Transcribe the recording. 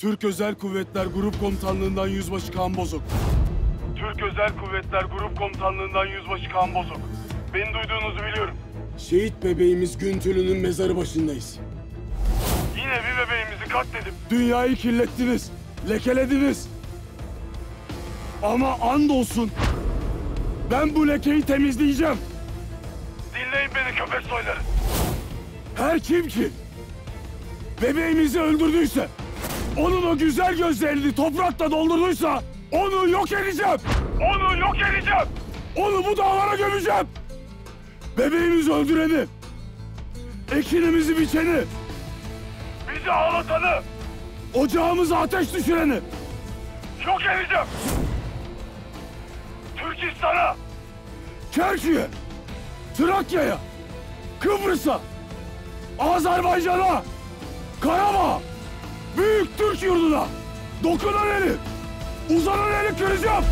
Türk Özel Kuvvetler Grup Komutanlığından Yüzbaşı Kaan Bozok. Türk Özel Kuvvetler Grup Komutanlığından Yüzbaşı Kaan Bozok. Beni duyduğunuzu biliyorum. Şehit bebeğimiz Güntülü'nün mezarı başındayız. Yine bir bebeğimizi katledip... Dünyayı kirlettiniz, lekelediniz. Ama andolsun ben bu lekeyi temizleyeceğim. Dinleyin beni köpek soyları. Her kim ki bebeğimizi öldürdüyse, onun o güzel gözlerini toprakla doldurduysa onu yok edeceğim. Onu yok edeceğim. Onu bu dağlara gömeceğim. Bebeğimizi öldüreni, ekinimizi biçeni, bizi ağlatanı, ocağımıza ateş düşüreni yok edeceğim. Türkistan'a, Kerkük'e, Trakya'ya, Kıbrıs'a, Azerbaycan'a, Karabağ, Büyük Türk yurduna dokunan eli, uzanan eli kıracağım.